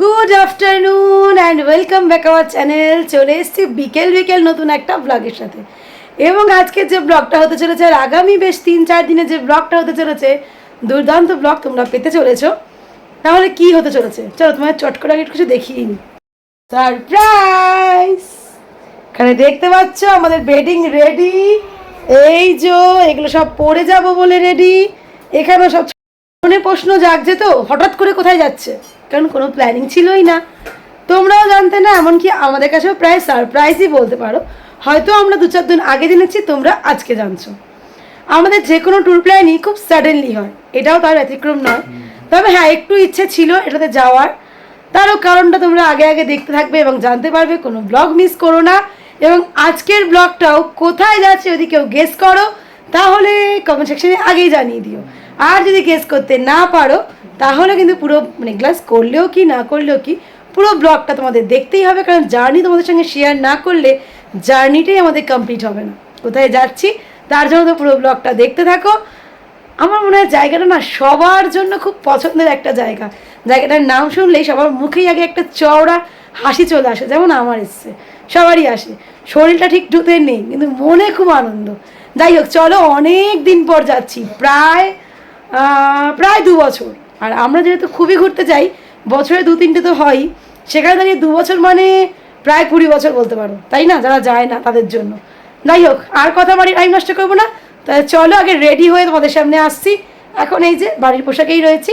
Good afternoon and welcome back our channel চলে এসেছি বিকেল বিকেল নতুন একটা ব্লগের সাথে। এবং আজকে যে ব্লগটা হতে চলেছে আর আগামী বেশ তিন চার দিনে যে ব্লগটা হতে চলেছে, দুর্দান্ত ব্লগ তোমরা পেতে চলেছো। তাহলে কি হতে চলেছে? চলো তোমার চট করে একটু কিছু দেখিয়ে নি সারপ্রাইজ এখানে দেখতে পাচ্ছ আমাদের বেডিং রেডি এই যে, এগুলো সব পরে যাব বলে রেডি এখানেও সব মনে প্রশ্ন জাগছে তো, হঠাৎ করে কোথায় যাচ্ছে? কারণ কোনো প্ল্যানিং ছিলই না। তোমরাও জানতে না, এমনকি আমাদের কাছেও প্রায় সারপ্রাইজই বলতে পারো। হয়তো আমরা দু চার দিন আগে জেনেছি, তোমরা আজকে জানছো। আমাদের যে কোনো ট্যুর প্ল্যানই খুব সাডেনলি হয়। এটাও তার ব্যতিক্রম নয়। তবে হ্যাঁ একটু ইচ্ছে ছিল এটাতে যাওয়ার। তারও কারণটা তোমরা আগে আগে দেখতে থাকবে এবং জানতে পারবে, কোনো ব্লগ মিস করো না। এবং আজকের ব্লগটাও কোথায় যাচ্ছে যদি কেউ গেস করো, তাহলে কমেন্ট সেকশনে আগেই জানিয়ে দিও। আর যদি গেস করতে না পারো, তাহলে কিন্তু পুরো মানে গ্লাস করলেও কি, না করলেও কি, পুরো ব্লগটা তোমাদের দেখতেই হবে, কারণ জার্নি তোমাদের সঙ্গে শেয়ার না করলে জার্নিটাই আমাদের কমপ্লিট হবে না। কোথায় যাচ্ছি, তার জন্য তো পুরো ব্লগটা দেখতে থাকো। আমার মনে হয় জায়গাটা না সবার জন্য খুব পছন্দের একটা জায়গা। জায়গাটার নাম শুনলেই সবার মুখেই আগে একটা চওড়া হাসি চলে আসে, যেমন আমার এসছে, সবারই আসে। শরীরটা ঠিক ঢুতে নেই, কিন্তু মনে খুব আনন্দ। যাই হোক, চলো অনেক দিন পর যাচ্ছি, প্রায় প্রায় দু বছর। আর আমরা যেহেতু খুবই ঘুরতে যাই বছরে দু তিনটে তো হয়ই সেখানে দাঁড়িয়ে দু বছর মানে প্রায় কুড়ি বছর বলতে পারো। তাই না? যারা যায় না তাদের জন্য। যাই হোক আর কথা বাড়ি টাইম নষ্ট করব না। তাহলে চলো আগে রেডি হয়ে তোমাদের সামনে আসছি। এখন এই যে বাড়ির পোশাকেই রয়েছি।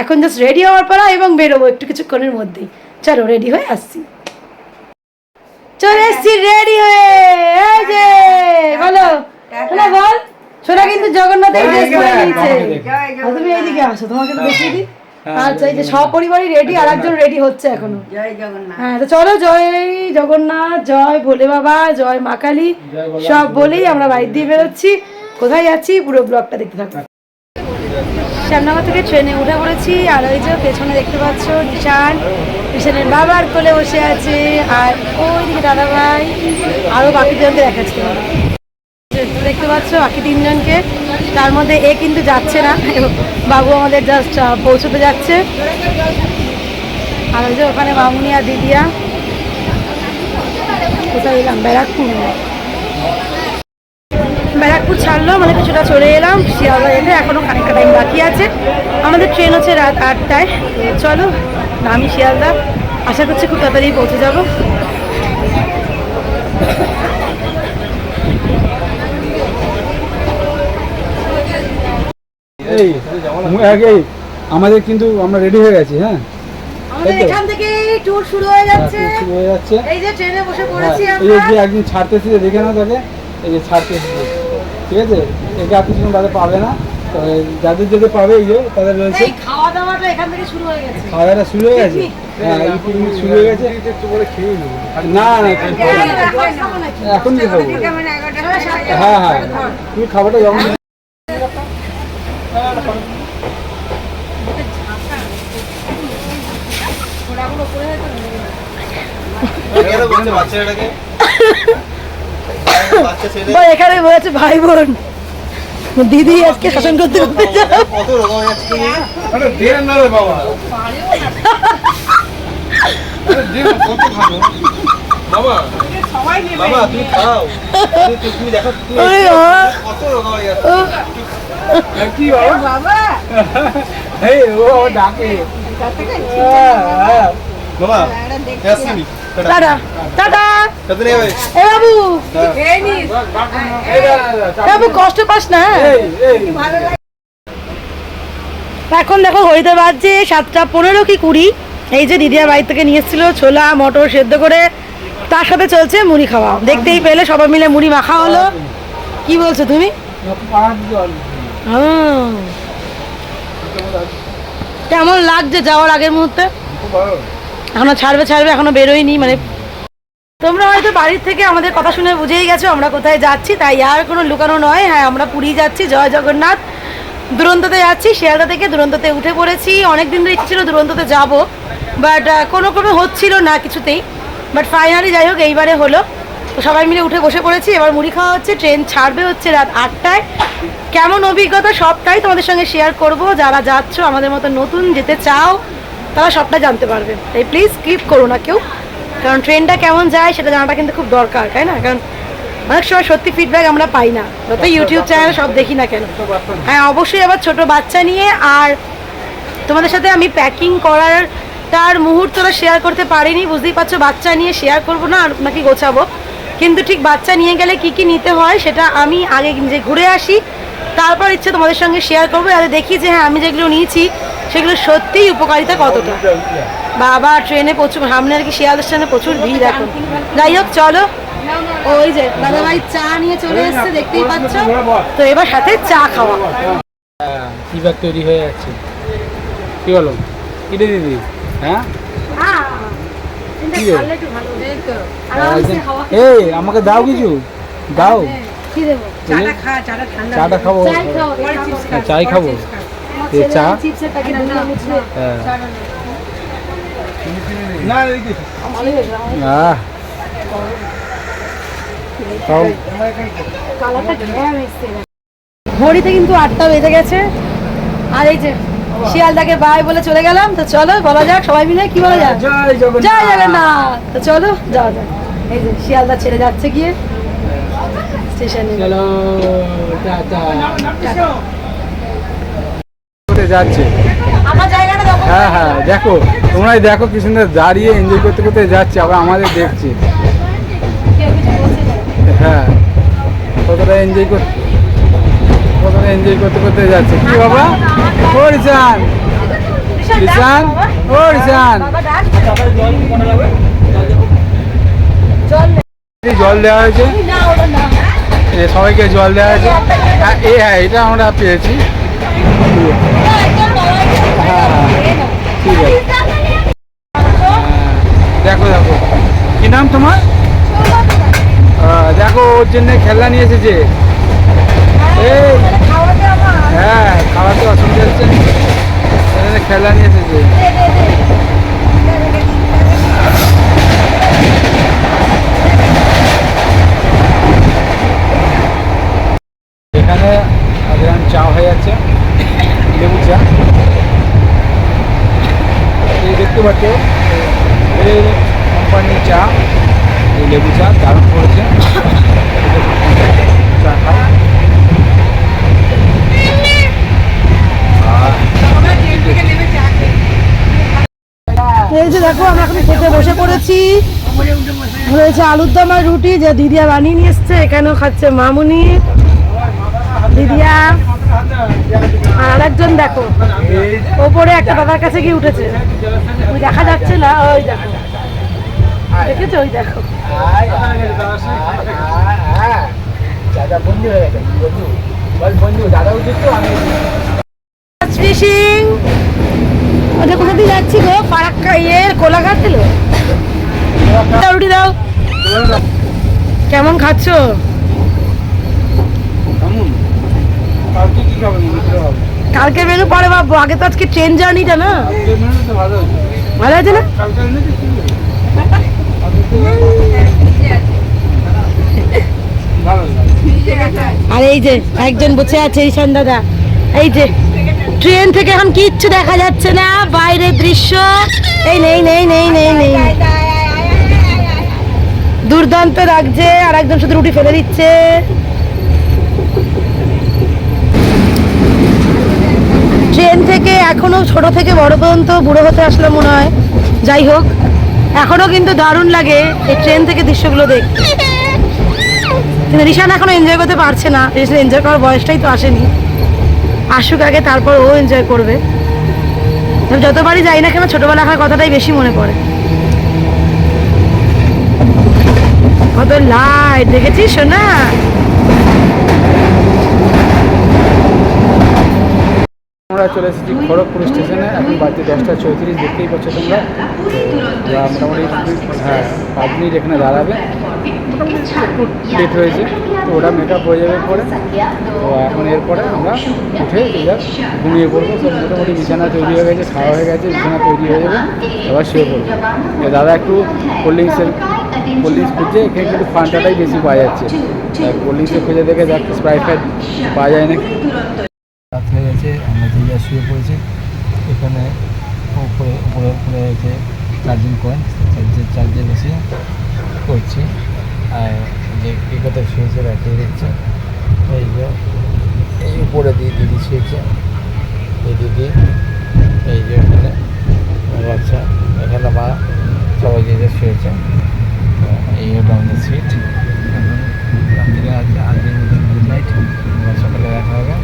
এখন জাস্ট রেডি হওয়ার পরা এবং বেরোবো একটু কিছুক্ষণের মধ্যেই। চলো রেডি হয়ে আসছি। চলে এসছি রেডি হয়ে! এই যে বলো। বল। সোনা কিন্তু জগন্নাথের ড্রেস পরে নিয়েছে। তুমি এইদিকে আসো তোমাকে দেখিয়ে দিই। আচ্ছা এই যে সপরিবারই রেডি আর একজন রেডি হচ্ছে এখনও। জয় জগন্নাথ। হ্যাঁ তো চলো জয় জগন্নাথ জয় ভোলে বাবা জয় মা কালী। সব বলেই আমরা বাড়ি দিয়ে বেরোচ্ছি। কোথায় যাচ্ছি? পুরো ব্লগটা দেখতে থাকো। শ্যামনগর থেকে ট্রেনে উঠে পড়েছি আর ওই যে পেছনে দেখতে পাচ্ছ নিশান নিশানের বাবার কোলে বসে আছে আর ওই দিকে দাদা ভাই আরও বাকি জনকে দেখাচ্ছি দেখতে পাচ্ছ, বাকি তিনজনকে। তার মধ্যে এ কিন্তু যাচ্ছে না, বাবু আমাদের জাস্ট পৌঁছতে যাচ্ছে। আর যে ওখানে মামুনি আর দিদিয়া। কোথায় এলাম? ব্যারাকপুর। ব্যারাকপুর ছাড়লো মানে কিছুটা চলে এলাম, শিয়ালদা যেতে এখনও খানিকটা টাইম বাকি আছে। আমাদের ট্রেন হচ্ছে রাত আটটায়। চলো আমি শিয়ালদা। আশা করছি খুব তাড়াতাড়ি পৌঁছে যাব। এই মু- আগেই আমাদের কিন্তু আমরা রেডি হয়ে গেছি হ্যাঁ? আমাদের এখান থেকে ট্যুর শুরু হয়ে যাচ্ছে। শুরু হয়ে যাচ্ছে। এই যে ট্রেনে বসে হ্যাঁ, এই যে একদিন ছাড়তেছি যে দেখে নাও তাকে। এই যে ছাড়তেছি। ঠিক আছে? একে তাদের পাবে না। যাদের যাদের পাবে এই যে তাদের রয়েছে। এই খাওয়া দাওয়াটা এখান থেকে শুরু হয়ে গেছে। খাওয়া দাওয়া শুরু হয়ে গেছে? হ্যাঁ শুরু হয়ে গেছে। না না এখন কি খাব হ্যাঁ হ্যাঁ। তুমি খাবারটা যখন বাচ্চাটাকে বাচ্চা ছেলে বা এখানে বলেছে ভাই বোন। দিদি আজকে শাসন করতে করতে বাবা টাটা। টাটা। এ বাবু। কষ্ট পাস না। এখন দেখো ঘড়িতে বাজছে সাতটা পনেরো কি কুড়ি। এই যে দিদিয়া বাড়ি থেকে নিয়ে এসেছিল ছোলা মটর সেদ্ধ করে। তার সাথে চলছে মুড়ি খাওয়া। দেখতেই পেলে সবাই মিলে মুড়ি মাখা হলো। কি বলছো তুমি। কেমন লাগছে যাওয়ার আগের মুহূর্তে। এখনও ছাড়বে ছাড়বে, এখনও বেরোয়নি মানে তোমরা হয়তো বাড়ির থেকে আমাদের কথা শুনে বুঝেই গেছো, আমরা কোথায় যাচ্ছি, তাই আর কোনো লুকানো নয়। হ্যাঁ আমরা পুরী যাচ্ছি, জয় জগন্নাথ। দুরন্ততে যাচ্ছি, শিয়ালদা থেকে দুরন্ততে উঠে পড়েছি। অনেক দিন ধরে ইচ্ছে ছিল দুরন্ততে যাব বাট কোনো কোনো হচ্ছিল না কিছুতেই। বাট ফাইনালি যাই হোক, এইবারে হলো। তো সবাই মিলে উঠে বসে পড়েছি, এবার মুড়ি খাওয়া হচ্ছে, ট্রেন ছাড়বে হচ্ছে রাত আটটায়। কেমন অভিজ্ঞতা সবটাই তোমাদের সঙ্গে শেয়ার করব, যারা যাচ্ছ, আমাদের মতো নতুন যেতে চাও তারা সবটা জানতে পারবে। তাই প্লিজ স্কিপ করো না কেউ। কারণ ট্রেনটা কেমন যায় সেটা জানাটা কিন্তু খুব দরকার তাই না? কারণ অনেক সময় সত্যি ফিডব্যাক আমরা পাই না। যত ইউটিউব চ্যানেলে সব দেখি না কেন। হ্যাঁ অবশ্যই আবার ছোট বাচ্চা নিয়ে আর তোমাদের সাথে আমি প্যাকিং করার তার মুহূর্তটা শেয়ার করতে পারিনি। বুঝতেই পারছ বাচ্চা নিয়ে শেয়ার করব না আর নাকি গোছাবো। কিন্তু ঠিক বাচ্চা নিয়ে গেলে কি কি নিতে হয় সেটা আমি আগে যে ঘুরে আসি। তারপর ইচ্ছে তোমাদের সঙ্গে শেয়ার করব আর দেখি যে হ্যাঁ আমি যেগুলো নিয়েছি সেগুলো সত্যিই উপকারিতা কতটা? বাবা ট্রেনে প্রচুর সামনে আর কি শিয়ালদা স্টেশনে প্রচুর ভিড় এখন। যাই হোক চলো। ওই যে দাদা ভাই চা নিয়ে চলে এসছে দেখতেই পাচ্ছ? তো এবার সাথে চা খাওয়া। হ্যাঁ তৈরি হয়ে যাচ্ছে? কি বলো? কি রে দিদি? হ্যাঁ? এই আমাকে দাও কিছু। দাও। কি দেবো? এই যে, চাটা খাব। হ্যাঁ, চাই খাব। চা? হ্যাঁ। না ঘড়িতে কিন্তু আটটা বেজে গেছে। আর এই যে শিয়ালদাকে বাই বলে চলে গেলাম তো চলো বলা যাক সবাই মিলে কি বলা যাক? জয় জগন্নাথ। জগন্নাথ তো চলো যাওয়া যাক। এই যে শিয়ালদা ছেড়ে যাচ্ছে গিয়ে। স্টেশনে। চলো টাটা। যাচ্ছে। হ্যাঁ হ্যাঁ দেখো তোমরাই দেখো কি সুন্দর দাঁড়িয়ে এনজয় করতে করতে যাচ্ছে আবার আমাদের দেখছে। হ্যাঁ কতটা এনজয় করতে কতটা এনজয় করতে করতে যাচ্ছে। কি বাবা? ও রিসান ও রিসান জল দেওয়া হয়েছে। এ সবাইকে জল দেওয়া হয়েছে। হ্যাঁ এই হ্যাঁ এটা আমরা পেয়েছি ওটা একদম বাবা হ্যাঁ হ্যাঁ এই নাও। ঠিক আছে। দেখো দেখো। কি নাম তোমার? দেখো, ওর জন্য খেলনা নিয়ে এসেছে। হ্যাঁ খাওয়াতে অসুবিধা হচ্ছে। খেলনা নিয়ে এসেছে দে, দে, দে। এখানে সাধারণ চা হয়ে যাচ্ছে লেবু চা এই দেখতে পাচ্ছ এই কোম্পানির চা লেবু চা দারুণ করেছে। এই যে দেখো, আমরা এখন খেতে বসে পড়েছি। রয়েছে আলুর দম আর রুটি, যে দিদিয়া বানিয়ে নিয়ে এসছে, এখানেও খাচ্ছে মামুনি। দিদিয়া, আর আরেকজন দেখো, ওপরে একটা দাদার কাছে গিয়ে উঠেছে। দেখা যাচ্ছে না, ওই দেখো। দেখেছ? ওই দেখো। দাদা বন্ধু হয়ে গেছে বন্ধু বল বন্ধু দাদা উচিত আমি ফিশিং ওটা কোথা দিয়ে যাচ্ছি গো? ফারাক্কা ইয়ে কোলাঘাট দিল দাও রুটি দাও। কেমন খাচ্ছো? কেমন? কালকে কি খাবে মনে মেনু পরে ভাববো। আগে তো আজকে ট্রেন জার্নিটা না। মেনু ভালো আছে না কালকে এনেছি কি ভালো আর এই যে একজন বসে আছে, ঈশান দাদা। এই যে, ট্রেন থেকে এখন কিচ্ছু দেখা যাচ্ছে না, বাইরের দৃশ্য। এই নেই নেই নেই নেই নেই। দুর্দান্ত লাগছে আর একজন শুধু রুটি ফেলে দিচ্ছে। ট্রেন থেকে এখনও ছোট থেকে বড় পর্যন্ত বুড়ো হতে আসলে মনে হয়। যাই হোক এখনও কিন্তু দারুণ লাগে এই ট্রেন থেকে দৃশ্যগুলো দেখতে। কিন্তু রিশান এখনও এনজয় করতে পারছে না। রিশান এনজয় করার বয়সটাই তো আসেনি। আসুক আগে, তারপর ও এনজয় করবে। তবে যতবারই যাই না কেন ছোটবেলাকার কথাটাই বেশি মনে পড়ে। কত লাইট দেখেছিস শোনা আমরা চলে এসেছি খড়গপুর স্টেশনে। এখন বাজে দশটা চৌত্রিশ, দেখতেই পাচ্ছ তোমরা। তো মোটামুটি হ্যাঁ পাঁচ মিনিট এখানে দাঁড়াবে। লেট হয়েছে তো ওটা মেকআপ হয়ে যাবে পরে। তো এখন এরপরে আমরা উঠে এবার ঘুমিয়ে পড়ব। সব মোটামুটি বিছানা তৈরি হয়ে গেছে, খাওয়া হয়ে গেছে, বিছানা তৈরি হয়ে যাবে এবার শুয়ে পড়ব। তো দাদা একটু কোল্ড ড্রিঙ্কসের কোল্ড ড্রিঙ্কস খুঁজছে, এখানে কিন্তু ফান্টাটাই বেশি পাওয়া যাচ্ছে। কোল্ড ড্রিঙ্কসের খুঁজে দেখে যাচ্ছে স্প্রাইট পাওয়া যায় নাকি। রাত হয়ে গেছে, আমরা যে যা শুয়ে পড়েছি, এখানে উপরে উপরে উপরে যে চার্জিং পয়েন্ট চার্জে চার্জে বসে করছি। আর যে কথা শুয়েছে রাখিয়ে দিচ্ছে এই যে, এই উপরে দিয়ে দিদি শুয়েছে। এই দিদি, এই যে এখানে বাচ্চা, এখানে মা, সবাই যে শুয়েছে। এই হলো আমাদের সিট এখন রাত্রিরে আজকের মতন গুড নাইট। সকালে দেখা হবে।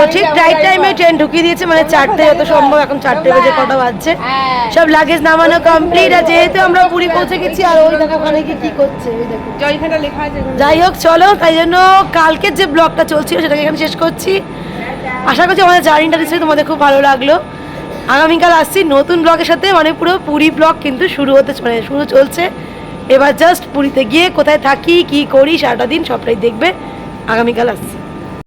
তো ঠিক রাইট টাইমে ট্রেন ঢুকিয়ে দিয়েছে মানে চারটে যত সম্ভব এখন চারটে বেজে কটা বাজছে। সব লাগেজ নামানো কমপ্লিট আর যেহেতু আমরা পুরী পৌঁছে গেছি আর ওই দেখো ওখানে কি কি করছে যাই হোক চলো তাই জন্য কালকের যে ব্লগটা চলছিল সেটাকে এখানে শেষ করছি। আশা করছি আমাদের জার্নিটা নিশ্চয়ই তোমাদের খুব ভালো লাগল। আগামীকাল আসছি নতুন ব্লগের সাথে মানে পুরো পুরী ব্লগ কিন্তু শুরু হতে মানে শুরু চলছে। এবার জাস্ট পুরীতে গিয়ে কোথায় থাকি কি করি সারাটা দিন সবটাই দেখবে। আগামীকাল আসছি।